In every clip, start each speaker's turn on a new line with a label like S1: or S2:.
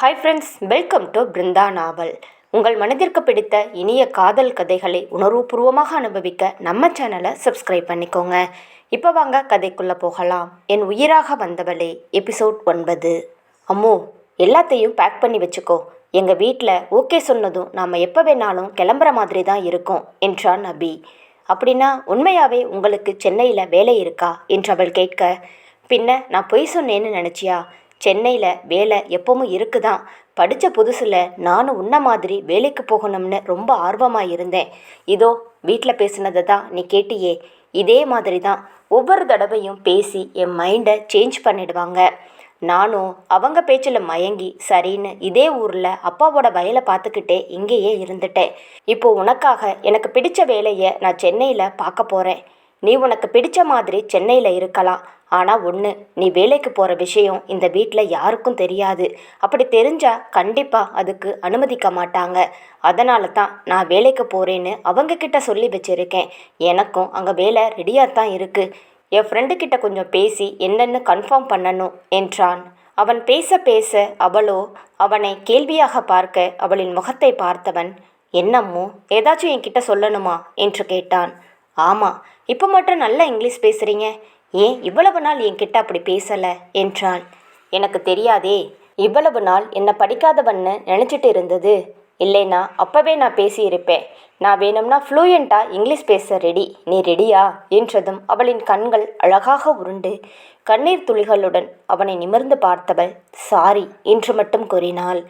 S1: Hi friends welcome to Brindha novel உங்கள் மனதிற்கு பிடித்த இனிய காதல் கதைகளை உணர்வுபூர்வமாக அனுபவிக்க நம்ம சேனலை சப்ஸ்கிரைப் பண்ணிக்கோங்க. இப்போ வாங்க கதைக்குள்ளே போகலாம். என் உயிராக வந்தவளே எபிசோட் ஒன்பது. அம்மோ எல்லாத்தையும் பேக் பண்ணி வச்சுக்கோ. எங்கள் வீட்டில் ஓகே சொன்னதும் நாம் எப்போ வேணாலும் கிளம்புற மாதிரி தான் இருக்கும் என்றான் நபி. அப்படின்னா உண்மையாகவே உங்களுக்கு சென்னையில் வேலை இருக்கா என்று அவள் கேட்க பின்ன நான் பொய் சொன்னேன்னு நினச்சியா? சென்னையில் வேலை எப்பவும் இருக்குதான். படித்த புதுசில் நானும் உன்ன மாதிரி வேலைக்கு போகணும்னு ரொம்ப ஆர்வமாக இருந்தேன். இதோ வீட்டில் பேசுனதை தான் நீ கேட்டியே. இதே மாதிரி தான் ஒவ்வொரு தடவையும் பேசி என் மைண்டை சேஞ்ச் பண்ணிடுவாங்க. நானும் அவங்க பேச்சில் மயங்கி சரின்னு இதே ஊரில் அப்பாவோட வயலை பார்த்துக்கிட்டே இங்கேயே இருந்துட்டேன். இப்போ உனக்காக எனக்கு பிடிச்ச வேலையை நான் சென்னையில் பார்க்க போகிறேன் நீ உனக்கு பிடிச்ச மாதிரி சென்னையில் இருக்கலாம். ஆனால் ஒன்று நீ வேலைக்கு போகிற விஷயம் இந்த வீட்டில் யாருக்கும் தெரியாது. அப்படி தெரிஞ்சால் கண்டிப்பாக அதுக்கு அனுமதிக்க மாட்டாங்க. அதனால தான் நான் வேலைக்கு போகிறேன்னு அவங்கக்கிட்ட சொல்லி வச்சுருக்கேன். எனக்கும் அங்கே வேலை ரெடியாக தான் இருக்குது என் ஃப்ரெண்டுக்கிட்ட கொஞ்சம் பேசி என்னென்னு கன்ஃபார்ம் பண்ணணும் என்றான். அவன் பேச பேச அவளோ அவனை கேள்வியாக பார்க்க அவளின் முகத்தை பார்த்தவன் என்னம்மோ ஏதாச்சும் என்கிட்ட சொல்லணுமா? என்று கேட்டான். ஆமாம் இப்போ மட்டும் நல்லா இங்கிலீஷ் பேசுகிறீங்க ஏன் இவ்வளவு நாள் என்கிட்ட அப்படி பேசலை? என்றாள் எனக்கு தெரியாதே இவ்வளவு நாள் என்னை படிக்காதவன்னு நினச்சிட்டு இருந்தது. இல்லைனா அப்போவே நான் பேசியிருப்பேன். நான் வேணும்னா ஃப்ளூயண்ட்டாக இங்கிலீஷ் பேச ரெடி நீ ரெடியா என்றதும் அவளின் கண்கள் அழகாக உருண்டு. கண்ணீர் துளிகளுடன் அவனை நிமிர்ந்து பார்த்தவள் சாரி என்று மட்டும் கூறினாள்.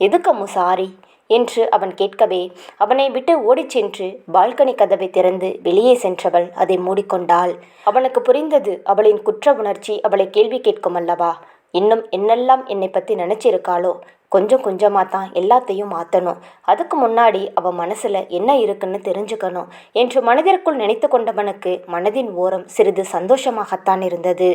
S1: எதுக்கம்மு சாரி என்று அவன் கேட்கவே அவனை விட்டு ஓடிச் சென்று பால்கனி கதவை திறந்து வெளியே சென்றவள் அதை மூடிக்கொண்டாள். அவனுக்கு புரிந்தது அவளின் குற்ற உணர்ச்சி அவளை கேள்வி கேட்கும் அல்லவா? இன்னும் என்னெல்லாம் என்னை பற்றி நினச்சிருக்காளோ? கொஞ்சம் கொஞ்சமாக தான் எல்லாத்தையும் மாற்றணும் அதுக்கு முன்னாடி அவன் மனசில் என்ன இருக்குன்னு தெரிஞ்சுக்கணும் என்று மனதிற்குள் நினைத்து கொண்டவனுக்கு மனதின் ஓரம் சிறிது சந்தோஷமாகத்தான் இருந்தது.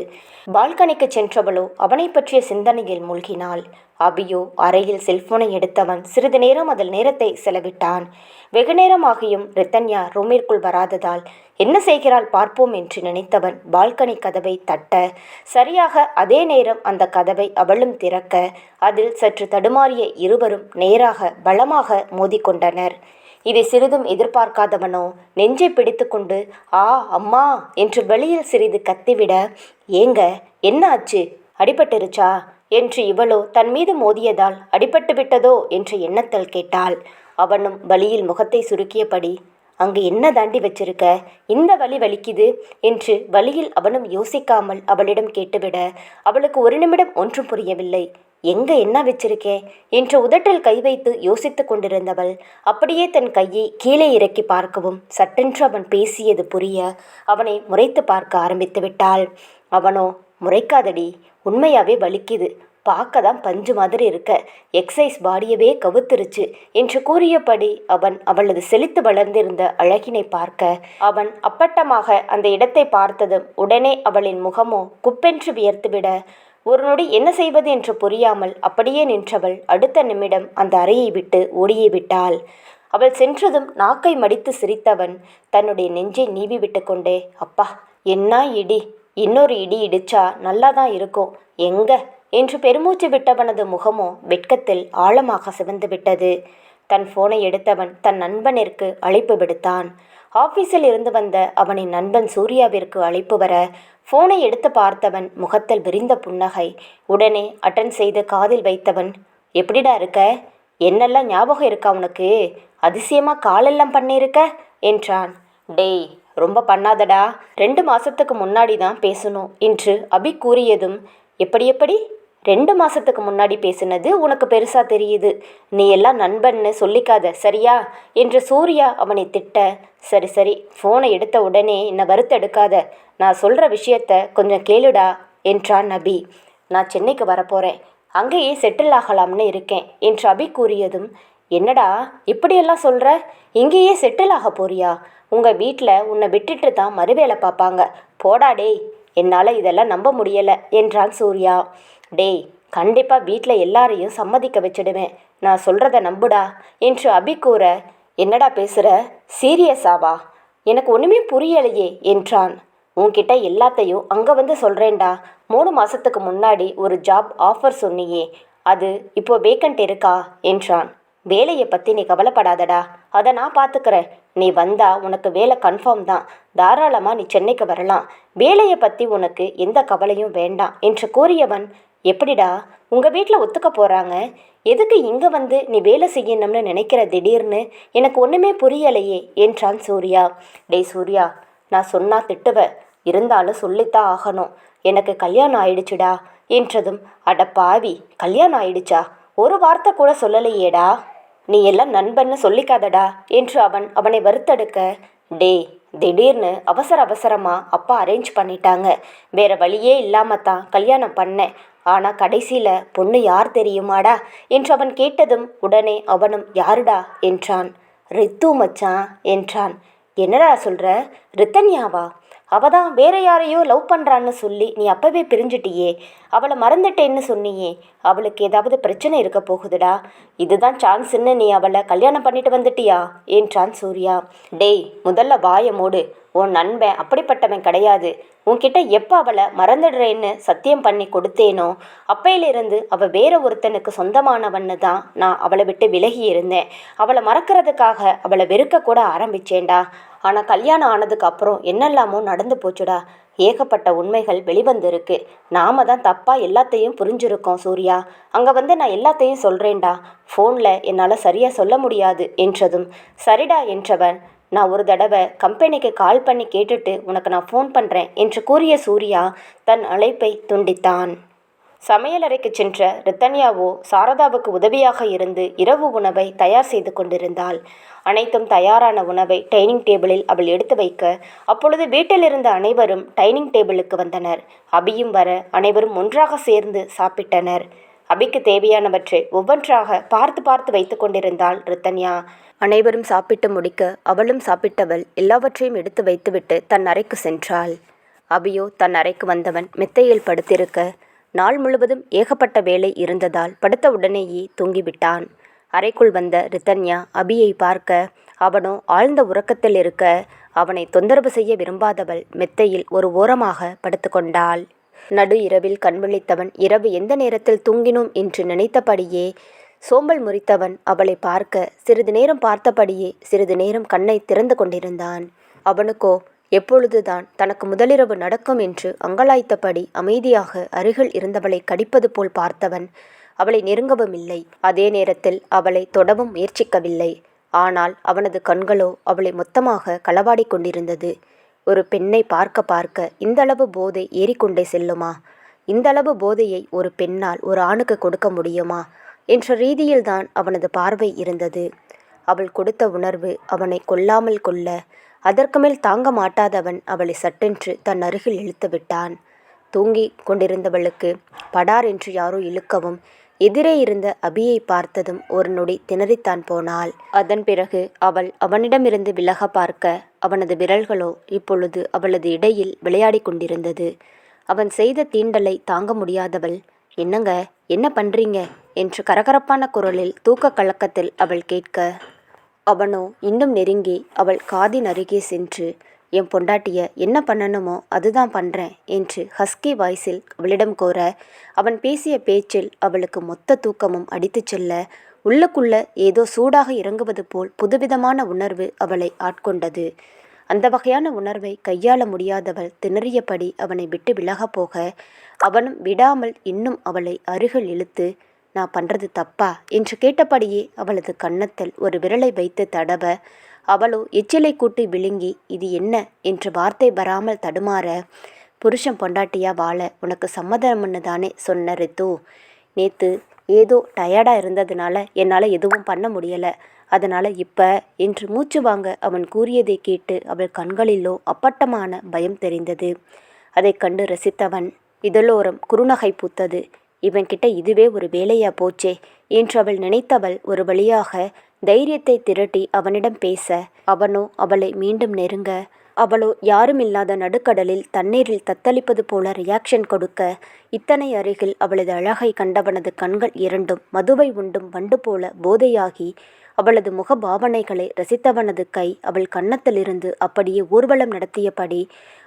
S1: பால்கனிக்கு சென்றவளோ அவனை பற்றிய சிந்தனையில் மூழ்கினாள். அபியோ அறையில் செல்போனை எடுத்தவன் சிறிது நேரம் அதில் நேரத்தை செலவிட்டான். வெகு நேரமாகியும் ரித்தன்யா ரூமிற்குள் வராததால் என்ன செய்கிறாள் பார்ப்போம் என்று நினைத்தவன் பால்கனி கதவை தட்ட சரியாக அதே நேரம் அந்த கதவை அவளும் திறக்க அதில் சற்று தடு தடுமாறிய இருவரும் நேராக பலமாக மோதிக்கொண்டனர். இதை சிறிதும் எதிர்பார்க்காதவனோ நெஞ்சை பிடித்துக்கொண்டு ஆ அம்மா என்று வெளியில் சிறிது கத்திவிட ஏங்க என்ன ஆச்சு? அடிபட்டுருச்சா? என்று இவளோ தன் மீது மோதியதால் அடிபட்டு விட்டதோ? என்று எண்ணத்தில் கேட்டாள். அவனும் வலியில் முகத்தை சுருக்கியபடி அங்கு என்ன தாண்டி வச்சிருக்க? இந்த வலி வலிக்குது? என்று வழியில் அவனும் யோசிக்காமல் அவளிடம் கேட்டுவிட அவளுக்கு ஒரு நிமிடம் ஒன்றும் புரியவில்லை. எங்க என்ன வச்சிருக்கே? என்று உதட்டில் கை வைத்து யோசித்து கொண்டிருந்தவள் அப்படியே தன் கையை கீழே இறக்கி பார்க்கவும் சட்டென்று அவன் பேசியது புரிய அவனை முறைத்து பார்க்க ஆரம்பித்து விட்டாள். அவனோ முறைக்காதடி உண்மையாவே வலிக்குது. பார்க்க தான் பஞ்சு மாதிரி இருக்க. எக்ஸைஸ் பாடியவே கவுத்துருச்சு என்று கூறியபடி அவன் அவளது செழித்து வளர்ந்திருந்த அழகினை பார்க்க அவன் அப்பட்டமாக அந்த இடத்தை பார்த்ததும் உடனே அவளின் முகமோ குப்பென்று வியர்த்துவிட ஒரு நொடி என்ன செய்வது என்று புரியாமல் அப்படியே நின்றவள் அடுத்த நிமிடம் அந்த அறையை விட்டு ஓடியே விட்டாள். அவள் சென்றதும் நாக்கை மடித்து சிரித்தவன் தன்னுடைய நெஞ்சை நீவி விட்டு கொண்டே அப்பா என்ன இடி? இன்னொரு இடி இடிச்சா நல்லா தான் இருக்கும். எங்க? என்று பெருமூச்சு விட்டவனது முகமோ வெட்கத்தில் ஆழமாக சிவந்து விட்டது. தன் போனை எடுத்தவன் தன் நண்பனிற்கு அழைப்பு விடுத்தான். ஆஃபீஸில் இருந்து வந்த அவனின் நண்பன் சூர்யாவிற்கு அழைப்பு வர ஃபோனை எடுத்து பார்த்தவன் முகத்தில் விரிந்த புன்னகை. உடனே அட்டன் செய்து காதில் வைத்தவன் எப்படிடா இருக்க? என்னெல்லாம் ஞாபகம் இருக்கா உனக்கு? அதிசயமாக காலெல்லாம் பண்ணியிருக்க? என்றான். டேய் ரொம்ப பண்ணாதடா. ரெண்டு மாசத்துக்கு முன்னாடி தான் பேசணும் என்று அபி கூறியதும் எப்படி எப்படி? ரெண்டு மாசத்துக்கு முன்னாடி பேசினது உனக்கு பெருசா தெரியுது. நீ எல்லாம் நண்பன்னு சொல்லிக்காத சரியா? என்று சூர்யா அவனை திட்ட சரி சரி ஃபோனை எடுத்த உடனே என்னை வருத்தெடுக்காத நான் சொல்கிற விஷயத்த கொஞ்சம் கேளுடா என்றான் நபி. நான் சென்னைக்கு வரப்போகிறேன் அங்கேயே செட்டில் ஆகலாம்னு இருக்கேன் என்று அபி கூறியதும் என்னடா இப்படியெல்லாம் சொல்கிற இங்கேயே செட்டில் ஆக போறியா? உங்கள் வீட்டில் உன்னை விட்டுட்டு தான் மறுவேலை பார்ப்பாங்க. போடாடே என்னால் இதெல்லாம் நம்ப முடியலை என்றான் சூர்யா. டேய் கண்டிப்பாக வீட்டில் எல்லாரையும் சம்மதிக்க வச்சிடுவேன். நான் சொல்கிறத நம்புடா என்று அபி கூற என்னடா பேசுகிற சீரியஸாவா எனக்கு ஒன்றுமே புரியலையே என்றான். உன்கிட்ட எல்லாத்தையும் அங்கே வந்து சொல்கிறேன்டா மூணு மாதத்துக்கு முன்னாடி ஒரு ஜாப் ஆஃபர் சொன்னியே. அது இப்போ வேக்கண்ட் இருக்கா? என்றான். வேலையை பற்றி நீ கவலைப்படாதடா. அதை நான் பார்த்துக்கிறேன் நீ வந்தா உனக்கு வேலை கன்ஃபார்ம் தான். தாராளமாக நீ சென்னைக்கு வரலாம். வேலையை பற்றி உனக்கு எந்த கவலையும் வேண்டாம் என்று கூறியவன் எப்படிடா? உங்கள் வீட்டில் ஒத்துக்க போகிறாங்க எதுக்கு இங்கே வந்து நீ வேலை செய்யணும்னு நினைக்கிற திடீர்னு? எனக்கு ஒன்றுமே புரியலையே என்றான் சூர்யா. டேய் சூர்யா நான் சொன்னால் திட்டுவேன் இருந்தாலும் சொல்லித்தான் ஆகணும். எனக்கு கல்யாணம் ஆயிடுச்சுடா என்றதும் அட பாவி கல்யாணம் ஆயிடுச்சா? ஒரு வார்த்தை கூட சொல்லலையேடா. நீ எல்லாம் நண்பன்னு சொல்லிக்காதடா என்று அவன் அவனை வருத்தெடுக்க டே திடீர்னு அவசர அவசரமாக அப்பா அரேஞ்ச் பண்ணிட்டாங்க. வேற வழியே இல்லாமல் தான் கல்யாணம் பண்ணேன். ஆனால் கடைசியில் பொண்ணு யார் தெரியுமாடா என்று அவன் கேட்டதும் உடனே அவனும் யாருடா என்றான். ரித்து மச்சான் என்றான். என்னடா சொல்கிற ரித்தன்யாவா? அவ தான் வேற யாரையோ லவ் பண்ணுறான்னு சொல்லி நீ அப்பவே பிரிஞ்சிட்டியே. அவளை மறந்துட்டேன்னு சொன்னியே. அவளுக்கு ஏதாவது பிரச்சனை இருக்க போகுதுடா. இதுதான் சான்ஸ்ன்னு நீ அவளை கல்யாணம் பண்ணிட்டு வந்துட்டியா? என்றான் சூர்யா. டேய் முதல்ல வாய மூடு. உன் நண்பன் அப்படிப்பட்டவன் கிடையாது. உன்கிட்ட எப்போ அவளை மறந்துடுறேன்னு சத்தியம் பண்ணி கொடுத்தேனோ அப்பையிலிருந்து அவள் வேற ஒருத்தனுக்கு சொந்தமானவன்னு தான் நான் அவளை விட்டு விலகி இருந்தேன். அவளை மறக்கிறதுக்காக அவளை வெறுக்க கூட ஆரம்பிச்சேன்டா. ஆனால் கல்யாணம் ஆனதுக்கு அப்புறம் என்னெல்லாமோ நடந்து போச்சுடா. ஏகப்பட்ட உண்மைகள் வெளிவந்திருக்கு. நாம தான் தப்பாக எல்லாத்தையும் புரிஞ்சிருக்கோம் சூர்யா. அங்கே வந்து நான் எல்லாத்தையும் சொல்கிறேன்டா ஃபோனில் என்னால் சரியாக சொல்ல முடியாது என்றதும் சரிடா என்றவன் நான் ஒரு தடவை கம்பெனிக்கு கால் பண்ணி கேட்டுட்டு உனக்கு நான் ஃபோன் பண்ணுறேன் என்று கூறிய சூர்யா தன் அழைப்பை துண்டித்தான். சமையலறைக்கு சென்ற ரித்தன்யாவோ சாரதாவுக்கு உதவியாக இருந்து இரவு உணவை தயார் செய்து கொண்டிருந்தாள். அனைத்தும் தயாரான உணவை டைனிங் டேபிளில் அவள் எடுத்து வைக்க அப்பொழுது வீட்டில் இருந்த அனைவரும் டைனிங் டேபிளுக்கு வந்தனர். அபியும் வர அனைவரும் ஒன்றாக சேர்ந்து சாப்பிட்டனர். அபிக்கு தேவையானவற்றை ஒவ்வொன்றாக பார்த்து பார்த்து வைத்து கொண்டிருந்தாள் ரித்தன்யா. அனைவரும் சாப்பிட்டு முடிக்க அவளும் சாப்பிட்டவள் எல்லாவற்றையும் எடுத்து வைத்துவிட்டு தன் அறைக்கு சென்றாள். அபியோ தன் அறைக்கு வந்தவன் மெத்தையில் படுத்திருக்க நாள் முழுவதும் ஏகப்பட்ட வேலை இருந்ததால் படுத்த உடனேயே தூங்கிவிட்டான். அறைக்குள் வந்த ரித்தன்யா அபியை பார்க்க அவனோ ஆழ்ந்த உறக்கத்தில் இருக்க அவனை தொந்தரவு செய்ய விரும்பாதவள் மெத்தையில் ஒரு ஓரமாக படுத்துக்கொண்டாள். நடு இரவில் கண் விழித்தவன் இரவு எந்த நேரத்தில் தூங்கினோம் என்று நினைத்தபடியே சோம்பல் முறித்தவன் அவளை பார்க்க சிறிது நேரம் பார்த்தபடியே சிறிது நேரம் கண்ணை திறந்து கொண்டிருந்தான். அவனுக்கோ எப்பொழுதுதான் தனக்கு முதலிரவு நடக்கும் என்று அங்கலாய்த்தபடி அமைதியாக அருகில் இருந்தவளை கடிப்பது போல் பார்த்தவன் அவளை நெருங்கவும் இல்லை. அதே நேரத்தில் அவளை தொடவும் முயற்சிக்கவில்லை. ஆனால் அவனது கண்களோ அவளை மொத்தமாக களவாடி கொண்டிருந்தது. ஒரு பெண்ணை பார்க்க பார்க்க இந்தளவு போதை ஏறிக்கொண்டே செல்லுமா? இந்தளவு போதையை ஒரு பெண்ணால் ஒரு ஆணுக்கு கொடுக்க முடியுமா? என்ற ரீதியில்தான் அவனது பார்வை இருந்தது. அவள் கொடுத்த உணர்வு அவனை கொல்லாமல் கொள்ள அதற்கு மேல் தாங்க மாட்டாதவன் அவளை சட்டென்று தன் அருகில் இழுத்து விட்டான். தூங்கி கொண்டிருந்தவளுக்கு படார் என்று யாரோ இழுக்கவும் எதிரே இருந்த அபியை பார்த்ததும் ஒரு நொடி திணறித்தான் போனாள். அதன் பிறகு அவள் அவனிடமிருந்து விலக பார்க்க அவனது விரல்களோ இப்பொழுது அவளது இடையில் விளையாடிக் கொண்டிருந்தது. அவன் செய்த தீண்டலை தாங்க முடியாதவள் என்னங்க என்ன பண்றீங்க? என்று கரகரப்பான குரலில் தூக்க கலக்கத்தில் அவள் கேட்க அவனோ இன்னும் நெருங்கி அவள் காதின் அருகே சென்று என் பொண்டாட்டிய என்ன பண்ணணுமோ அதுதான் பண்ணுறேன் என்று ஹஸ்கி வாய்ஸில் அவளிடம் கோர அவன் பேசிய பேச்சில் அவளுக்கு மொத்த தூக்கமும் அடித்துச் செல்ல உள்ளுக்குள்ள ஏதோ சூடாக இறங்குவது போல் புதுவிதமான உணர்வு அவளை ஆட்கொண்டது. அந்த வகையான உணர்வை கையாள முடியாதவள் திணறியபடி அவனை விட்டு விலகப் போக அவனும் விடாமல் இன்னும் அவளை அருகில் இழுத்து நான் பண்ணுறது தப்பா? என்று கேட்டபடியே அவளது கன்னத்தில் ஒரு விரலை வைத்து தடவ அவளோ எச்சிலை கூட்டி விழுங்கி இது என்ன? என்று வார்த்தை வராமல் தடுமாற புருஷன் பொண்டாட்டியா வாழ உனக்கு சம்மதம்னு தானே சொன்ன ரித்து? நேத்து ஏதோ டயர்டாக இருந்ததுனால என்னால் எதுவும் பண்ண முடியலை. அதனால் இப்போ என்று மூச்சு வாங்க அவன் கூறியதை கேட்டு அவள் கண்களிலோ அப்பட்டமான பயம் தெரிந்தது. அதை கண்டு ரசித்தவன் இதழோரம் குறுநகை பூத்தது. இவன்கிட்ட இதுவே ஒரு வேலையா போச்சே? என்று அவள் நினைத்தவள் ஒரு வழியாக தைரியத்தை திரட்டி அவனிடம் பேச அவனோ அவளை மீண்டும் நெருங்க. அவளோ யாருமில்லாத நடுக்கடலில் தண்ணீரில் தத்தளிப்பது போல ரியாக்ஷன் கொடுக்க இத்தனை அருகில் அவளது அழகை கண்டவனது கண்கள் இரண்டும் மதுவை உண்டும் வண்டு போல போதையாகி அவளது முகபாவனைகளை ரசித்தவனது கை அவள் கன்னத்திலிருந்து அப்படியே ஊர்வலம் நடத்தியபடி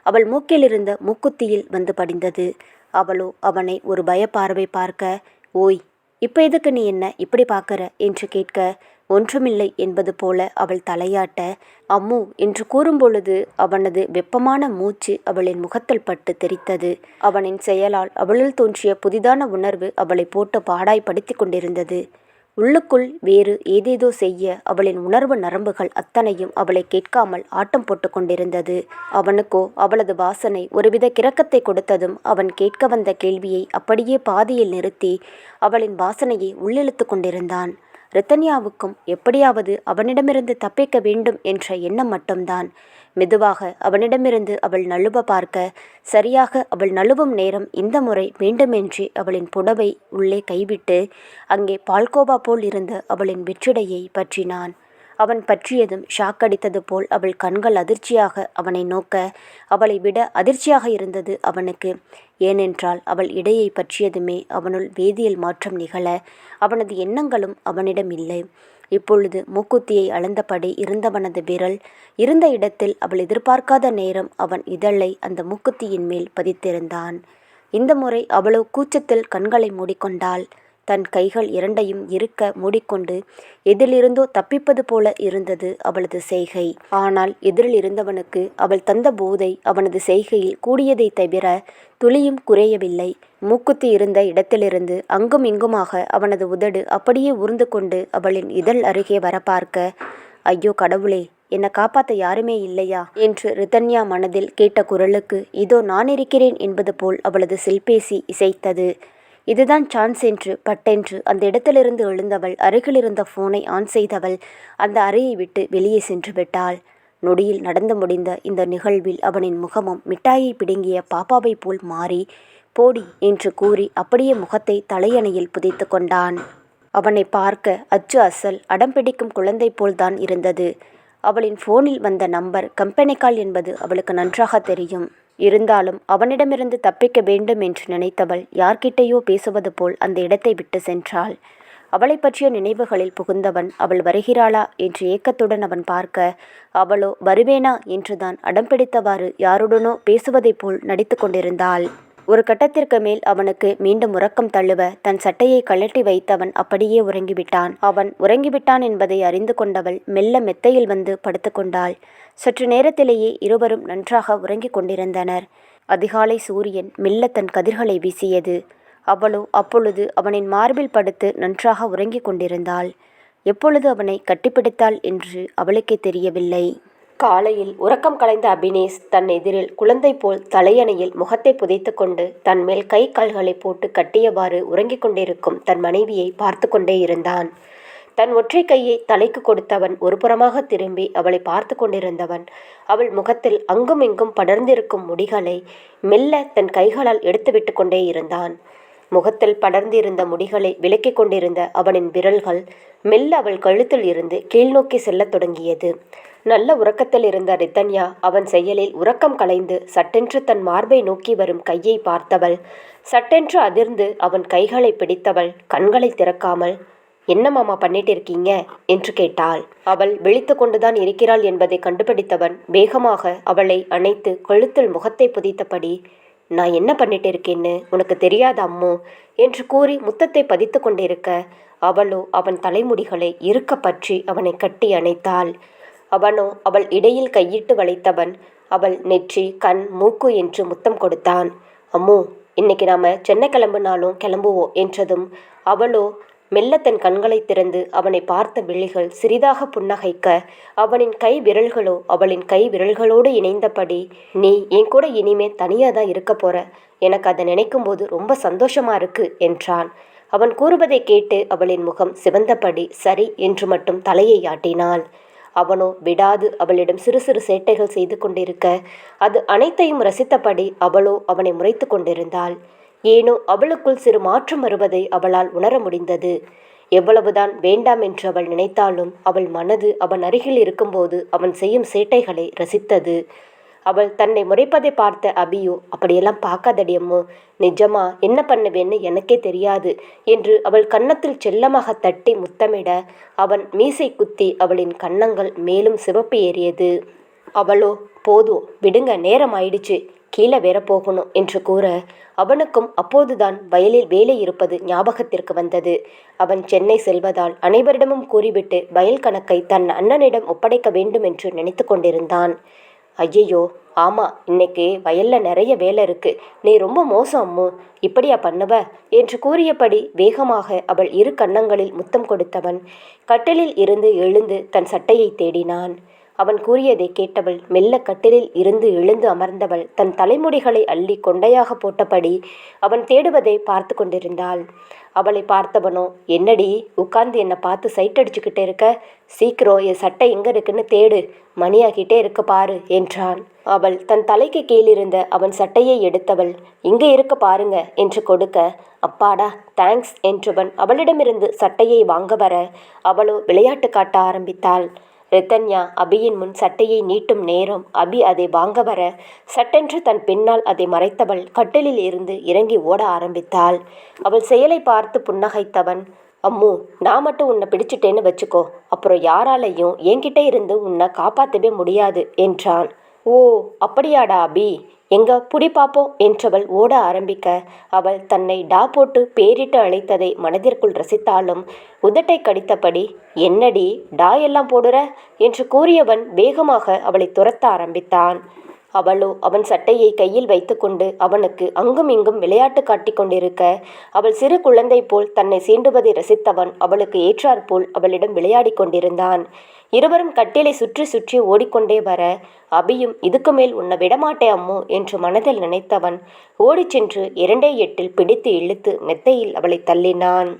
S1: அவள் மூக்கிலிருந்த மூக்குத்தியில் வந்து படிந்தது. அவளோ அவனை ஒரு பயப்பார்வை பார்க்க ஓய் இப்போ எதுக்கு நீ என்ன இப்படி பார்க்கற? என்று கேட்க ஒன்றுமில்லை என்பது போல அவள் தலையாட்ட அம்மு என்று கூறும்பொழுது அவனது வெப்பமான மூச்சு அவளின் முகத்தில் பட்டு தெரித்தது. அவனின் செயலால் அவளில் தோன்றிய புதிதான உணர்வு அவளை போட்டு பாடாய் படுத்தி கொண்டிருந்தது. உள்ளுக்குள் வேறு ஏதேதோ செய்ய அவளின் உணர்வு நரம்புகள் அத்தனையும் அவளை கேட்காமல் ஆட்டம் போட்டு கொண்டிருந்தது. அவனுக்கோ அவளது வாசனை ஒருவித கிறக்கத்தை கொடுத்ததும் அவன் கேட்க வந்த கேள்வியை அப்படியே பாதியில் நிறுத்தி அவளின் வாசனையை உள்ளிழுத்து கொண்டிருந்தான். ரித்தன்யாவுக்கும் எப்படியாவது அவனிடமிருந்து தப்பிக்க வேண்டும் என்ற எண்ணம் மட்டும்தான். மெதுவாக அவனிடமிருந்து அவள் நழுவ பார்க்க சரியாக அவள் நழுவும் நேரம் இந்த முறை வேண்டுமென்றே அவளின் புடவை உள்ளே கைவிட்டு அங்கே பால்கோவா போல் இருந்த அவளின் வெற்றிடையை பற்றினான். அவன் பற்றியதும் ஷாக் அடித்தது போல் அவள் கண்கள் அதிர்ச்சியாக அவனை நோக்க அவளை விட அதிர்ச்சியாக இருந்தது அவனுக்கு. ஏனென்றால் அவள் இடையை பற்றியதுமே அவனுள் வேதியியல் மாற்றம் நிகழ அவனது எண்ணங்களும் அவனிடம் இல்லை. இப்பொழுது மூக்குத்தியை அளந்தபடி இருந்தவனது விரல் இருந்த இடத்தில் அவள் எதிர்பார்க்காத நேரம் அவன் இதழை அந்த மூக்குத்தியின் மேல் பதித்திருந்தான். இந்த முறை அவளோ கூச்சத்தில் கண்களை மூடிக்கொண்டாள். தன் கைகள் இரண்டையும் இருக்க மூடிக்கொண்டு எதிலிருந்தோ தப்பிப்பது போல இருந்தது அவளது செய்கை. ஆனால் எதிரில் இருந்தவனுக்கு அவள் தந்த போதை அவனது செய்கையில் கூடியதை தவிர துளியும் குறையவில்லை. மூக்குத்தி இருந்த இடத்திலிருந்து அங்கும் இங்குமாக அவனது உதடு அப்படியே உருந்து கொண்டு அவளின் இதழ் அருகே வர பார்க்க ஐயோ கடவுளே என்னை காப்பாற்ற யாருமே இல்லையா என்று ரிதன்யா மனதில் கேட்ட குரலுக்கு இதோ நான் இருக்கிறேன் என்பது போல் அவளது செல்பேசி இசைத்தது. இதுதான் சான்ஸ் என்று பட்டென்று அந்த இடத்திலிருந்து எழுந்தவள் அருகிலிருந்த ஃபோனை போனை ஆன் செய்தவள் அந்த அறையை விட்டு வெளியே சென்று விட்டாள். நொடியில் நடந்து முடிந்த இந்த நிகழ்வில் அவனின் முகமும் மிட்டாயை பிடுங்கிய பாப்பாவை போல் மாறி போடி என்று கூறி அப்படியே முகத்தை தலையணையில் புதைத்து கொண்டான். அவனை பார்க்க அச்சு அசல் அடம் பிடிக்கும் குழந்தை போல்தான் இருந்தது. அவளின் போனில் வந்த நம்பர் கம்பெனி கால் என்பது அவளுக்கு நன்றாக தெரியும். இருந்தாலும் அவனிடமிருந்து தப்பிக்க வேண்டும் என்று நினைத்தவள் யார்கிட்டேயோ பேசுவது போல் அந்த இடத்தை விட்டு சென்றாள். அவளை பற்றிய நினைவுகளில் புகுந்தவன் அவள் வருகிறாளா என்று ஏக்கத்துடன் அவன் பார்க்க அவளோ வருவேனா? என்றுதான் அடம் பிடித்தவாறு யாருடனோ பேசுவதைப் போல் நடித்து கொண்டிருந்தாள். ஒரு கட்டத்திற்கு மேல் அவனுக்கு மீண்டும் உறக்கம் தள்ளுவ தன் சட்டையை கழட்டி வைத்தவன் அப்படியே உறங்கிவிட்டான். அவன் உறங்கிவிட்டான் என்பதை அறிந்து கொண்டவள் மெல்ல மெத்தையில் வந்து படுத்துக்கொண்டாள் சற்று நேரத்திலேயே இருவரும் நன்றாக உறங்கிக் கொண்டிருந்தனர். அதிகாலை சூரியன் மெல்ல தன் கதிர்களை வீசியது. அவளோ அப்பொழுது அவனின் மார்பில் படுத்து நன்றாக உறங்கிக் கொண்டிருந்தாள். எப்பொழுது அவனை கட்டிப்பிடித்தாள் என்று அவளுக்கே தெரியவில்லை. காலையில் உறக்கம் கலைந்த அபினேஷ் தன் எதிரில் குழந்தை போல் தலையணையில் முகத்தை புதைத்து கொண்டு தன் மேல் கை கால்களை போட்டு கட்டியவாறு உறங்கிக் கொண்டிருக்கும் தன் மனைவியை பார்த்து கொண்டே இருந்தான். தன் ஒற்றை கையை தலைக்கு கொடுத்தவன் ஒருபுறமாக திரும்பி அவளை பார்த்து கொண்டிருந்தவன். அவள் முகத்தில் அங்கும் இங்கும் படர்ந்திருக்கும் முடிகளை மெல்ல தன் கைகளால் எடுத்துவிட்டு கொண்டே இருந்தான். முகத்தில் படர்ந்திருந்த முடிகளை விலக்கிக் கொண்டிருந்த அவனின் விரல்கள் மெல்ல அவள் கழுத்தில் இருந்து கீழ்நோக்கி செல்லத் தொடங்கியது. நல்ல உறக்கத்தில் இருந்த ரித்தன்யா அவன் செயலில் உறக்கம் கலைந்து சட்டென்று தன் மார்பை நோக்கி வரும் கையை பார்த்தவள். சட்டென்று அதிர்ந்து அவன் கைகளை பிடித்தவள் கண்களை திறக்காமல் என்ன மாமா பண்ணிட்டு இருக்கீங்க? என்று கேட்டாள். அவள் விழித்து கொண்டுதான் இருக்கிறாள் என்பதை கண்டுபிடித்தவன் வேகமாக அவளை அணைத்து கழுத்தில் முகத்தை புதித்தபடி நான் என்ன பண்ணிட்டு இருக்கேன்னு உனக்கு தெரியாத அம்மோ? என்று கூறி முத்தத்தை பதித்து கொண்டிருக்க அவளோ அவன் தலைமுடிகளை இருக்க பற்றி அவனை கட்டி அணைத்தாள். அவனோ அவள் இடையில் கையிட்டு வளைத்தவன். அவள் நெற்றி கண் மூக்கு என்று முத்தம் கொடுத்தான். அம்மு இன்னைக்கு நாம சென்னை கிளம்புனாலும் கிளம்புவோம் என்றதும் அவளோ மெல்ல தன் கண்களை திறந்து அவனை பார்த்த விழிகள் சிறிதாக புன்னகைக்க அவனின் கை விரல்களோ அவளின் கை விரல்களோடு இணைந்தபடி நீ என் கூட இனிமே தனியாக தான் இருக்க போற. எனக்கு அதை நினைக்கும் போது ரொம்ப சந்தோஷமா இருக்கு என்றான். அவன் கூறுவதை கேட்டு அவளின் முகம் சிவந்தபடி சரி என்று மட்டும் தலையை ஆட்டினாள். அவனோ விடாது அவளிடம் சிறு சிறு சேட்டைகள் செய்து கொண்டிருக்க. அது அனைத்தையும் ரசித்தபடி அவளோ அவனை முறைத்து கொண்டிருந்தாள். ஏனோ அவளுக்குள் சிறு மாற்றம் வருவதை அவளால் உணர முடிந்தது. எவ்வளவுதான் வேண்டாம் என்று அவள் நினைத்தாலும் அவள் மனது அவன் அருகில் இருக்கும்போது அவன் செய்யும் சேட்டைகளை ரசித்தது. அவள் தன்னை முறைப்பதை பார்த்த அபியோ அப்படியெல்லாம் பார்க்காதடி அம்மோ. நிஜமா என்ன பண்ணுவேன்னு எனக்கே தெரியாது என்று அவள் கன்னத்தில் செல்லமாக தட்டி முத்தமிட அவன் மீசை குத்தி அவளின் கன்னங்கள் மேலும் சிவப்பு ஏறியது. அவளோ போதும். விடுங்க நேரம் ஆயிடுச்சு. கீழே வேற போகணும் என்று கூற அவனுக்கும் அப்போதுதான் வயலில் வேலை இருப்பது ஞாபகத்திற்கு வந்தது. அவன் சென்னை செல்வதால் அனைவரிடமும் கூறிவிட்டு வயல் கணக்கை தன் அண்ணனிடம் ஒப்படைக்க வேண்டும் என்று நினைத்து கொண்டிருந்தான். ஐயையோ ஆமாம் இன்னைக்கு வயல்ல நிறைய வேலை இருக்கு. நீ ரொம்ப மோசம் அம்மு. இப்படியா பண்ணுவ? என்று கூறியபடி வேகமாக அவள் இரு கன்னங்களில் முத்தம் கொடுத்தவன். கட்டிலில் இருந்து எழுந்து தன் சட்டையை தேடினான். அவன் கூறியதை கேட்டவள் மெல்ல கட்டிலில் இருந்து எழுந்து அமர்ந்தவள் தன் தலைமுடிகளை அள்ளி கொண்டையாக போட்டபடி அவன் தேடுவதை பார்த்து கொண்டிருந்தாள். அவளை பார்த்தவனோ என்னடி உட்கார்ந்து என்னை பார்த்து சைட் அடிச்சுக்கிட்டே இருக்க? சீக்கிரம் என் சட்டை எங்க இருக்குன்னு தேடு மணியாகிட்டே இருக்க பாரு என்றான். அவள் தன் தலைக்கு கீழிருந்த அவன் சட்டையை எடுத்தவள் இங்கே இருக்க பாருங்க என்று கொடுக்க அப்பாடா தேங்க்ஸ் என்றவன் அவளிடமிருந்து சட்டையை வாங்க வர அவளோ விளையாட்டு காட்ட ஆரம்பித்தாள். ரிதன்யா அபியின் முன் சட்டையை நீட்டும் நேரம். அபி அதை வாங்க வர சட்டென்று தன் பின்னால் அதை மறைத்தவள் கட்டிலில் இருந்து இறங்கி ஓட ஆரம்பித்தாள். அவள் செயலை பார்த்து புன்னகைத்தவன் அம்மு நான் மட்டும் உன்னை பிடிச்சிட்டேன்னு வச்சுக்கோ. அப்புறம் யாராலையும் என்கிட்ட இருந்து உன்னை காப்பாற்றவே முடியாது என்றான். ஓ அப்படியாடா அபி. எங்க புடி பாப்போம் என்றவள் ஓட ஆரம்பிக்க அவள் தன்னை டா போட்டு பேரிட்டு அழைத்ததை மனதிற்குள் ரசித்தாலும் உதட்டை கடித்தபடி என்னடி டா எல்லாம் போடுற? என்று கூறியவன் வேகமாக அவளை துரத்த ஆரம்பித்தான். அவளோ அவன் சட்டையை கையில் வைத்துக்கொண்டு அவனுக்கு அங்கும் இங்கும் விளையாட்டு காட்டிக் கொண்டிருக்க அவள் சிறு குழந்தை போல் தன்னை சீண்டுவதை ரசித்தவன் அவளுக்கு ஏற்றாற்போல் அவளிடம் விளையாடிக் கொண்டிருந்தான். இருவரும் கட்டிலை சுற்றி சுற்றி ஓடிக்கொண்டே வர அபியும் இதுக்கு மேல் உன்னை விடமாட்டே அம்மு என்று மனதில் நினைத்தவன் ஓடிச் சென்று இரண்டே எட்டில் பிடித்து இழுத்து மெத்தையில் அவளை தள்ளினான்.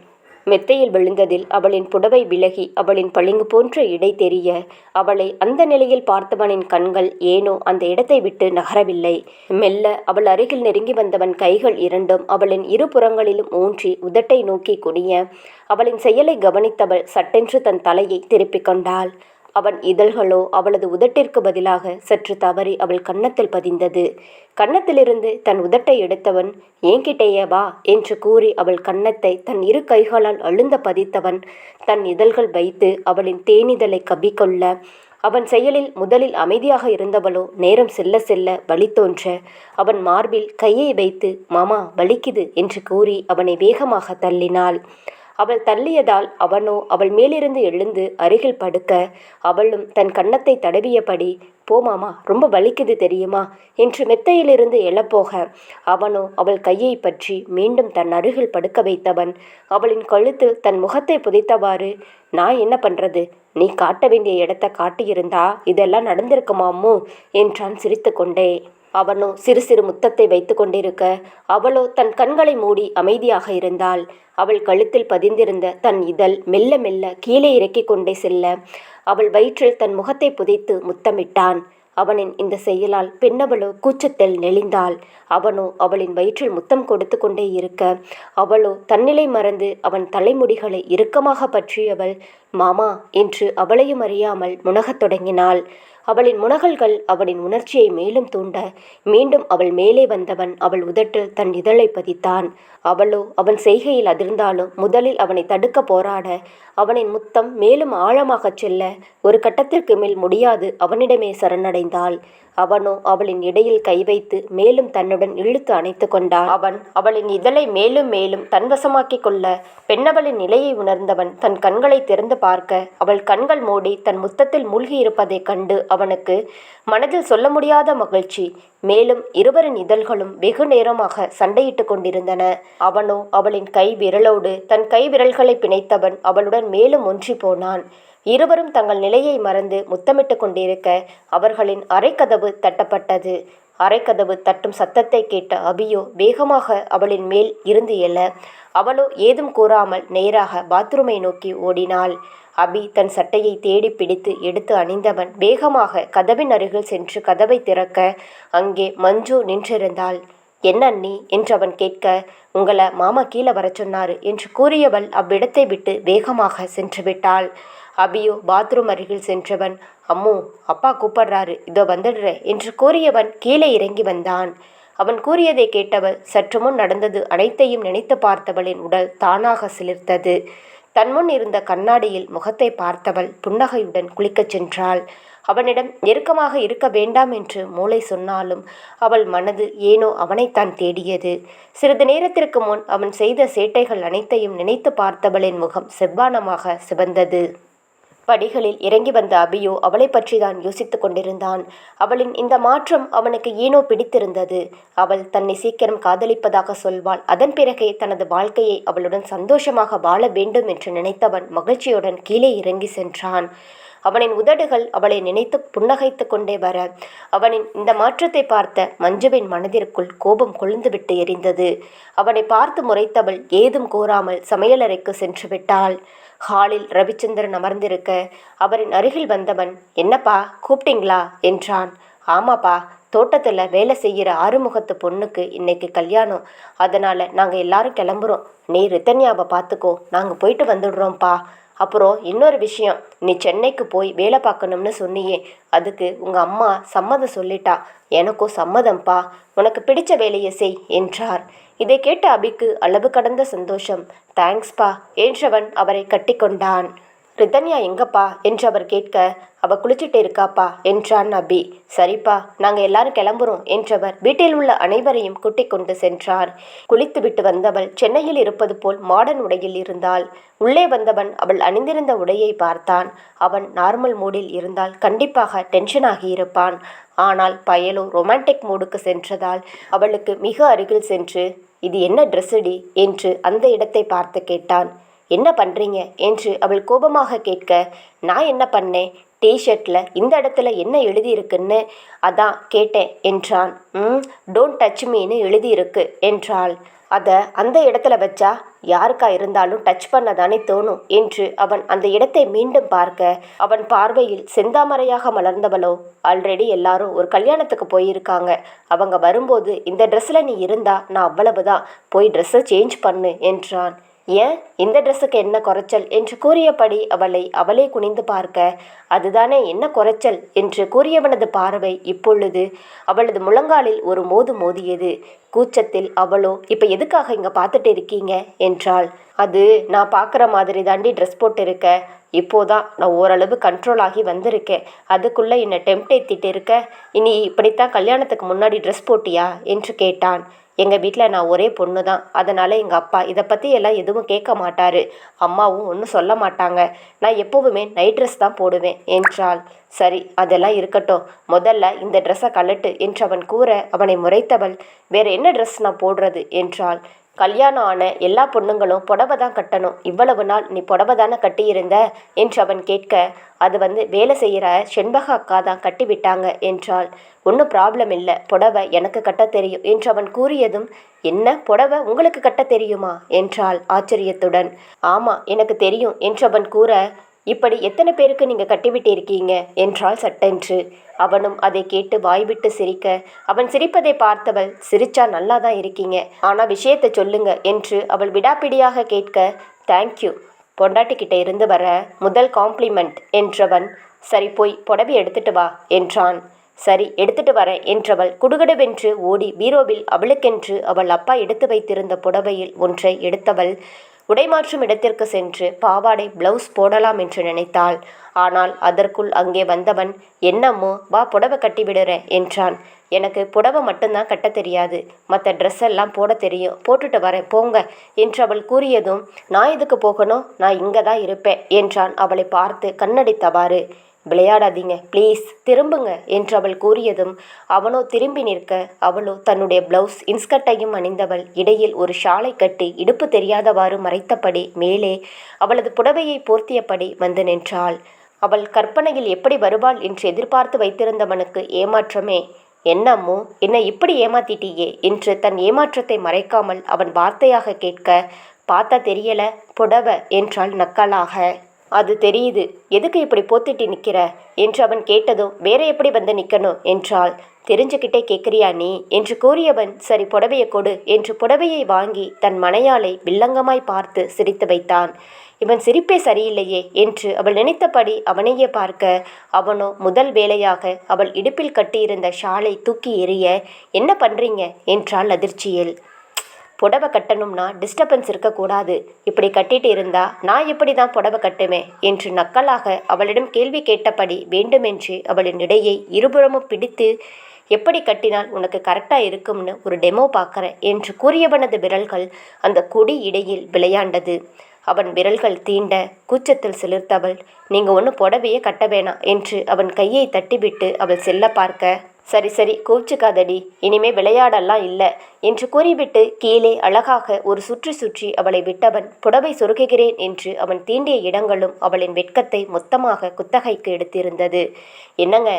S1: மெத்தையில் விழுந்ததில் அவளின் புடவை விலகி அவளின் பளிங்கு போன்ற இடை தெரிய அவளை அந்த நிலையில் பார்த்தவனின் கண்கள் ஏனோ அந்த இடத்தை விட்டு நகரவில்லை. மெல்ல அவள் அருகில் நெருங்கி வந்தவன் கைகள் இரண்டும் அவளின் இரு புறங்களிலும் ஊன்றி உதட்டை நோக்கி குனிய அவளின் செயலை கவனித்தவள் சட்டென்று தன் தலையை திருப்பிக் கொண்டாள். அவன் இதழ்களோ அவளது உதட்டிற்கு பதிலாக சற்று தவறி அவள் கன்னத்தில் பதிந்தது. கன்னத்திலிருந்து தன் உதட்டை எடுத்தவன் ஏங்கிட்டேயே வா என்று கூறி அவள் கன்னத்தை தன் இரு கைகளால் அழுந்த பதித்தவன் தன் இதழ்கள் வைத்து அவளின் தேனிதலை கவிக்கொள்ள அவன் செயலில் முதலில் அமைதியாக இருந்தவளோ நேரம் செல்ல செல்ல வழி தோன்ற அவன் மார்பில் கையை வைத்து மாமா வலிக்குது என்று கூறி அவனை வேகமாக தள்ளினாள். அவள் தள்ளியதால் அவனோ அவள் மேலிருந்து எழுந்து அருகில் படுக்க அவளும் தன் கன்னத்தை தடவியபடி போமாமா ரொம்ப வலிக்குது தெரியுமா என்று மெத்தையிலிருந்து எழப்போக அவனோ அவள் கையை பற்றி மீண்டும் தன் அருகில் படுக்க வைத்தவன் அவளின் கழுத்தில் தன் முகத்தை புதைத்தவாறு நான் என்ன பண்றது? நீ காட்ட வேண்டிய இடத்த காட்டியிருந்தா இதெல்லாம் நடந்திருக்குமாமோ என்றான் சிரித்துக்கொண்டே. அவனோ சிறு சிறு முத்தத்தை வைத்து கொண்டிருக்க அவளோ தன் கண்களை மூடி அமைதியாக இருந்தாள். அவள் கழுத்தில் பதிந்திருந்த தன் இதழ் மெல்ல மெல்ல கீழே இறக்கிக் கொண்டே செல்ல அவள் வயிற்றில் தன் முகத்தை புதைத்து முத்தமிட்டான். அவனின் இந்த செயலால் பெண்ணவளோ கூச்சத்தில் நெளிந்தாள். அவனோ அவளின் வயிற்றில் முத்தம் கொடுத்து கொண்டே இருக்க அவளோ தன்னிலை மறந்து அவன் தலைமுடிகளை இறுக்கமாக பற்றியவள் மாமா என்று அவளையும் அறியாமல் முனகத் தொடங்கினாள். அவளின் முனகல்கள் அவனின் உணர்ச்சியை மேலும் தூண்ட. மீண்டும் அவள் மேலே வந்தவன் அவள் உதட்டில் தன் இதழை பதித்தான். அவளோ அவன் செய்கையில் அதிர்ந்தாலும் முதலில் அவனை தடுக்க போராட. அவனின் முத்தம் மேலும் ஆழமாகச் செல்ல ஒரு கட்டத்திற்கு மேல் முடியாது அவனிடமே சரணடைந்தாள். அவனோ அவளின் இடையில் கை வைத்து மேலும் தன்னுடன் இழுத்து அணைத்து கொண்டான். அவன் அவளின் இதழை மேலும் மேலும் தன்வசமாக்கிக் கொள்ள பெண்ணவளின் நிலையை உணர்ந்தவன் தன் கண்களை திறந்து பார்க்க அவள் கண்கள் மூடி தன் முத்தத்தில் மூழ்கி இருப்பதைக் கண்டு அவனுக்கு மனதில் சொல்ல முடியாத மகிழ்ச்சி. மேலும் இருவரின் இதழ்களும் வெகு நேரமாக சண்டையிட்டு கொண்டிருந்தன. அவனோ அவளின் கை விரலோடு தன் கை விரல்களை பிணைத்தவன் அவளுடன் மேலும் ஒன்றி போனான். இருவரும் தங்கள் நிலையை மறந்து முத்தமிட்டு கொண்டிருக்க அவர்களின் அரைக்கதவு தட்டப்பட்டது. அரைக்கதவு தட்டும் சத்தத்தை கேட்ட அபியோ வேகமாக அவளின் மேல் இருந்து எழ. அவளோ ஏதும் கூறாமல் நேராக பாத்ரூமை நோக்கி ஓடினாள். அபி தன் சட்டையை தேடி பிடித்து எடுத்து அணிந்தவன் வேகமாக கதவின் அருகில் சென்று கதவை திறக்க அங்கே மஞ்சு நின்றிருந்தாள். என்ன அண்ணி? என்று அவன் கேட்க உங்களை மாமா கீழே வர சொன்னாரு என்று கூறியவள் அவ்விடத்தை விட்டு வேகமாக சென்று விட்டாள். அபியோ பாத்ரூம் அருகில் சென்றவன் அம்மு அப்பா கூப்பிடுறாரு. இதோ வந்துடுற என்று கூறியவன் கீழே இறங்கி வந்தான். அவன் கூறியதை கேட்டவள் சற்று முன் நடந்தது அனைத்தையும் நினைத்து பார்த்தவளின் உடல் தானாக சிலிர்த்தது. தன்முன் இருந்த கண்ணாடியில் முகத்தை பார்த்தவள் புன்னகையுடன் குளிக்கச் சென்றாள். அவனிடம் நெருக்கமாக இருக்க வேண்டாம் என்று மூளை சொன்னாலும் அவள் மனது ஏனோ அவனைத்தான் தேடியது. சிறிது நேரத்திற்கு முன் அவன் செய்த சேட்டைகள் அனைத்தையும் நினைத்து பார்த்தவளின் முகம் செவ்வானமாக சிவந்தது. படிகளில் இறங்கி வந்த அபியோ அவளை பற்றி தான் யோசித்துக் கொண்டிருந்தான். அவளின் இந்த மாற்றம் அவனுக்கு ஏனோ பிடித்திருந்தது. அவள் தன்னை சீக்கிரம் காதலிப்பதாக சொல்வாள். அதன் பிறகே தனது வாழ்க்கையை அவளுடன் சந்தோஷமாக வாழ வேண்டும் என்று நினைத்தவன் மகிழ்ச்சியுடன் கீழே இறங்கி சென்றான். அவனின் உதடுகள் அவளை நினைத்து புன்னகைத்து கொண்டே வர அவனின் இந்த மாற்றத்தை பார்த்த மஞ்சுவின் மனதிற்குள் கோபம் கொழுந்துவிட்டு எரிந்தது. அவனை பார்த்து முறைத்தவள் ஏதும் கூறாமல் சமையலறைக்கு சென்று விட்டாள். ஹாலில் ரவிச்சந்திரன் அமர்ந்திருக்க அவரின் அருகில் வந்தவன் என்னப்பா கூப்பிட்டீங்களா? என்றான். ஆமாப்பா தோட்டத்தில் வேலை செய்கிற ஆறுமுகத்து பொண்ணுக்கு இன்னைக்கு கல்யாணம். அதனால் நாங்கள் எல்லாரும் கிளம்புறோம். நீ ரித்தன்யாவை பார்த்துக்கோ நாங்கள் போயிட்டு வந்துடுறோம்ப்பா. அப்புறம் இன்னொரு விஷயம். நீ சென்னைக்கு போய் வேலை பார்க்கணும்னு சொன்னியே. அதுக்கு உங்கள் அம்மா சம்மதம் சொல்லிட்டா. எனக்கும் சம்மதம்ப்பா. உனக்கு பிடிச்ச வேலையை செய் என்றார். இதை கேட்ட அபிக்கு அளவு கடந்த சந்தோஷம். தேங்க்ஸ்பா என்றவன் அவரை கட்டிக்கொண்டான். ரிதன்யா எங்கப்பா? என்று அவர் கேட்க அவ குளிச்சிட்டு இருக்காப்பா? என்றான் அபி சரிப்பா நாங்க எல்லாரும் கிளம்புறோம் என்றவர் வீட்டில் உள்ள அனைவரையும் கூட்டிக் கொண்டு சென்றார். குளித்துவிட்டு வந்தவள் சென்னையில் இருப்பது போல் மாடர்ன் உடையில் இருந்தாள். உள்ளே வந்தவன் அவள் அணிந்திருந்த உடையை பார்த்தான். அவன் நார்மல் மூடில் இருந்தால் கண்டிப்பாக டென்ஷன் ஆகியிருப்பான் ஆனால் பயலோ ரொமான்டிக் மூடுக்கு சென்றதால் அவளுக்கு மிக அருகில் சென்று இது என்ன ட்ரெஸ்ஸடி என்று அந்த இடத்தை பார்த்து கேட்டான். என்ன பண்ணுறீங்க என்று அவள் கோபமாக கேட்க நான் என்ன பண்ணேன்? டிஷர்ட்டில் இந்த இடத்துல என்ன எழுதியிருக்குன்னு அதான் கேட்டேன் என்றான். ம் டோன்ட் டச் மீன்னு எழுதியிருக்கு என்றாள். அதை அந்த இடத்துல வச்சா யாருக்கா இருந்தாலும் டச் பண்ண தானே தோணும் என்று அவன் அந்த இடத்தை மீண்டும் பார்க்க அவன் பார்வையில் செந்தாமரையாக மலர்ந்தவளோ ஆல்ரெடி எல்லாரும் ஒரு கல்யாணத்துக்கு போயிருக்காங்க. அவங்க வரும்போது இந்த ட்ரெஸ்ஸில் நீ இருந்தா நான் அவ்வளவுதான் போய் ட்ரெஸ்ஸை சேஞ்ச் பண்ணு என்றான். ஏன்? இந்த ட்ரெஸ்ஸுக்கு என்ன குறைச்சல்? என்று கூறியபடி அவளை அவளே குனிந்து பார்க்க அதுதானே என்ன குறைச்சல்? என்று கூறியவனது பார்வை இப்பொழுது அவளது முழங்காலில் ஒரு மோது மோதியது. கூச்சத்தில் அவளோ இப்போ எதுக்காக இங்கே பார்த்துட்டு இருக்கீங்க? என்றாள். அது நான் பார்க்குற மாதிரி தாண்டி ட்ரெஸ் போட்டிருக்க. இப்போதான் நான் ஓரளவு கண்ட்ரோல் ஆகி வந்திருக்கேன். அதுக்குள்ளே என்னை டெம்ட் ஏற்றிட்டு இருக்க. இனி இப்படித்தான் கல்யாணத்துக்கு முன்னாடி ட்ரெஸ் போட்டியா? என்று கேட்டான். எங்கள் வீட்டில் நான் ஒரே பொண்ணு தான் அதனால் எங்கள் அப்பா இதை பற்றி எல்லாம் எதுவும் கேட்க மாட்டார். அம்மாவும் ஒன்றும் சொல்ல மாட்டாங்க. நான் எப்போவுமே நைட் ட்ரெஸ் தான் போடுவேன். என்றாள். சரி அதெல்லாம் இருக்கட்டும். முதல்ல இந்த ட்ரெஸ்ஸை கழட்டு என்றவன் கூற அவனை முறைத்தவள். வேற என்ன ட்ரெஸ் நான் போடுறது? என்றாள். கல்யாணம் ஆன எல்லா பொண்ணுங்களும் புடவை தான் கட்டணும். இவ்வளவு நாள் நீ புடவை தானே கட்டியிருந்த? என்று அவன் கேட்க அது வந்து வேலை செய்கிற செண்பக அக்கா தான் கட்டிவிட்டாங்க என்றால் என்றாள். ஒன்றும் ப்ராப்ளம் இல்லை. புடவை எனக்கு கட்ட தெரியும் என்று அவன் கூறியதும் என்ன? புடவை உங்களுக்கு கட்ட தெரியுமா? என்றாள் ஆச்சரியத்துடன். ஆமாம் எனக்கு தெரியும் என்று அவன் கூற இப்படி எத்தனை பேருக்கு நீங்கள் கட்டிவிட்டு இருக்கீங்க என்றாள் சட்டென்று. அவனும் அதை கேட்டு வாய்விட்டு சிரிக்க அவன் சிரிப்பதை பார்த்தவள் சிரிச்சா நல்லா தான் இருக்கீங்க? ஆனால் விஷயத்தை சொல்லுங்க என்று அவள் விடாப்பிடியாக கேட்க தேங்க்யூ பொண்டாட்டிக்கிட்ட இருந்து வர முதல் காம்ப்ளிமெண்ட் என்றவன் சரி போய் புடவை எடுத்துட்டு வா என்றான். சரி எடுத்துட்டு வரேன் என்றவள் குடுகுடுவென்று ஓடி பீரோவில் அவளுக்கென்று அவள் அப்பா எடுத்து வைத்திருந்த புடவையில் ஒன்றை எடுத்தவள் உடைமாற்றும் இடத்திற்கு சென்று பாவாடை பிளவுஸ் போடலாம் என்று நினைத்தாள். ஆனால் அதற்குள் அங்கே வந்தவன் என்னம்மோ வா புடவை கட்டிவிடுற என்றான். எனக்கு புடவை மட்டும்தான் கட்ட தெரியாது. மற்ற ட்ரெஸ் எல்லாம் போட தெரியும். போட்டுட்டு வரேன் போங்க என்று அவள் கூறியதும் நான் எதுக்கு போகணும்? நான் இங்கே தான் இருப்பேன் என்றான். அவளை பார்த்து கண்ணடித்தவாறு விளையாடாதீங்க. ப்ளீஸ் திரும்புங்க என்று அவள் கூறியதும் அவனோ திரும்பி நிற்க அவளோ தன்னுடைய பிளவுஸ் இன்ஸ்கர்ட்டையும் அணிந்தவள். இடையில் ஒரு ஷாலை கட்டி இடுப்பு தெரியாதவாறு மறைத்தபடி மேலே அவளது புடவையை போர்த்தியபடி வந்து நின்றாள். அவள் கற்பனையில் எப்படி வருவாள் என்று எதிர்பார்த்து வைத்திருந்தவனுக்கு ஏமாற்றமே. என்னம்மோ என்னை இப்படி ஏமாத்திட்டியே? என்று தன் ஏமாற்றத்தை மறைக்காமல் அவன் வார்த்தையாக கேட்க பார்த்தா தெரியல புடவை என்றாள் நக்கலாக. அது தெரியுது. எதுக்கு இப்படி போத்திட்டு நிற்கிற என்று அவன் கேட்டதும் வேற எப்படி வந்து நிற்கணும் என்றாள். தெரிஞ்சுக்கிட்டே கேட்குறியா நீ? என்று கூறியவன் சரி புடவையை கொடு என்று புடவையை வாங்கி தன் மனையாளை வில்லங்கமாய் பார்த்து சிரித்து வைத்தான். இவன் சிரிப்பே சரியில்லையே என்று அவள் நினைத்தபடி அவனையே பார்க்க அவனோ முதல் வேலையாக அவள் இடுப்பில் கட்டியிருந்த ஷாலை தூக்கி எறிய என்ன பண்ணுறீங்க என்றாள் அதிர்ச்சியில். புடவை கட்டணும்னா டிஸ்டர்பன்ஸ் இருக்கக்கூடாது. இப்படி கட்டிட்டு இருந்தா நான் எப்படி தான் புடவை கட்டுவேன் என்று நக்கலாக அவளிடம் கேள்வி கேட்டபடி வேண்டுமென்று அவளின் இடையை இருபுறமும் பிடித்து எப்படி கட்டினால் உனக்கு கரெக்டாக இருக்கும்னு ஒரு டெமோ பார்க்குறேன் என்று கூறியவனது விரல்கள் அந்த கொடி இடையில் விளையாண்டது. அவன் விரல்கள் தீண்ட கூச்சத்தில் சிலிர்த்தவள் நீங்கள் ஒன்றும் புடவையே கட்ட வேணாம் என்று அவன் கையை தட்டிவிட்டு அவள் செல்ல பார்க்க சரி சரி கோச்சுக்காதடி. இனிமே விளையாடலாம் இல்லை என்று கூறிவிட்டு கீழே அழகாக ஒரு சுற்றி சுற்றி அவளை விட்டவன் புடவை சொருகுகிறேன் என்று அவன் தீண்டிய இடங்களும் அவளின் வெட்கத்தை மொத்தமாக குத்தகைக்கு எடுத்திருந்தது. என்னங்க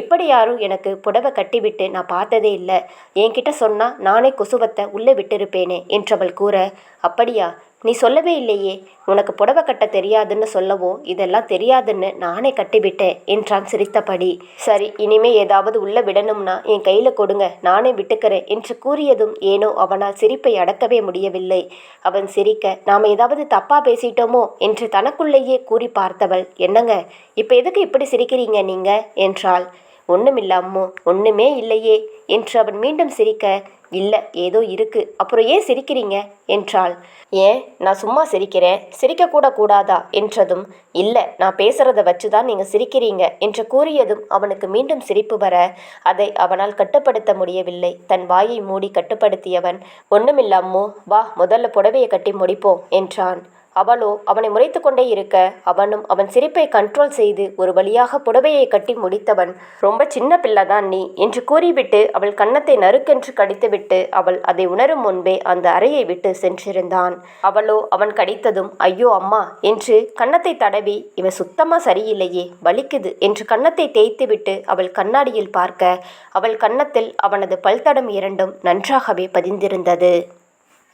S1: இப்படி யாரும் எனக்கு புடவை கட்டிவிட்டு நான் பார்த்ததே இல்லை. என்கிட்ட சொன்னா நானே கொசுவத்தை உள்ளே விட்டிருப்பேனே என்றவள் கூற அப்படியா? நீ சொல்லவே இல்லையே உனக்கு புடவை கட்ட தெரியாதுன்னு சொல்லவோ இதெல்லாம் தெரியாதுன்னு நானே கட்டிவிட்டேன் என்றான் சிரித்தபடி. சரி இனிமே ஏதாவது உள்ள விடணும்னா என் கையில கொடுங்க நானே விட்டுக்கிறேன் என்று கூறியதும் ஏனோ அவனால் சிரிப்பை அடக்கவே முடியவில்லை. அவன் சிரிக்க நாம் ஏதாவது தப்பா பேசிட்டோமோ என்று தனக்குள்ளேயே கூறி பார்த்தவள் என்னங்க இப்போ எதுக்கு இப்படி சிரிக்கிறீங்க நீங்க என்றாள். ஒன்றுமில்லாமோ ஒன்றுமே இல்லையே என்று அவன் மீண்டும் சிரிக்க இல்லை ஏதோ இருக்கு. அப்புறம் ஏன் சிரிக்கிறீங்க? என்றாள். ஏன்? நான் சும்மா சிரிக்கிறேன். சிரிக்கக்கூட கூடாதா? என்றதும் இல்லை நான் பேசுறத வச்சு தான் நீங்கள் சிரிக்கிறீங்க என்று கூறியதும் அவனுக்கு மீண்டும் சிரிப்பு வர அதை அவனால் கட்டுப்படுத்த முடியவில்லை. தன் வாயை மூடி கட்டுப்படுத்தியவன். ஒன்றுமில்லாமோ வா முதல்ல புடவையை கட்டி முடிப்போம் என்றான். அவளோ அவனை முறைத்து கொண்டே இருக்க அவனும் அவன் சிரிப்பை கண்ட்ரோல் செய்து ஒரு வழியாக புடவையை கட்டி முடித்தவன் ரொம்ப சின்ன பிள்ளைதான் நீ என்று கூறிவிட்டு அவள் கன்னத்தை நறுக்கென்று கடித்துவிட்டு அவள் அதை உணரும் முன்பே அந்த அறையை விட்டு சென்றிருந்தான். அவளோ அவன் கடித்ததும் ஐயோ அம்மா என்று கன்னத்தை தடவி இவன் சுத்தமா சரியில்லையே வலிக்குது என்று கன்னத்தை தேய்த்துவிட்டு அவள் கண்ணாடியில் பார்க்க அவள் கன்னத்தில் அவனது பல்தடம் இரண்டும் நன்றாகவே பதிந்திருந்தது.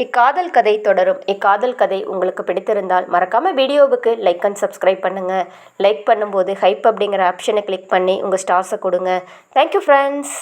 S1: இக்காதல் கதை தொடரும். இக்காதல் கதை உங்களுக்கு பிடித்திருந்தால் மறக்காமல் வீடியோவுக்கு லைக் அண்ட் சப்ஸ்கிரைப் பண்ணுங்கள் லைக் பண்ணும்போது ஹைப் அப்படிங்கிற ஆப்ஷனை கிளிக் பண்ணி உங்கள் ஸ்டார்ஸை கொடுங்க. Thank you friends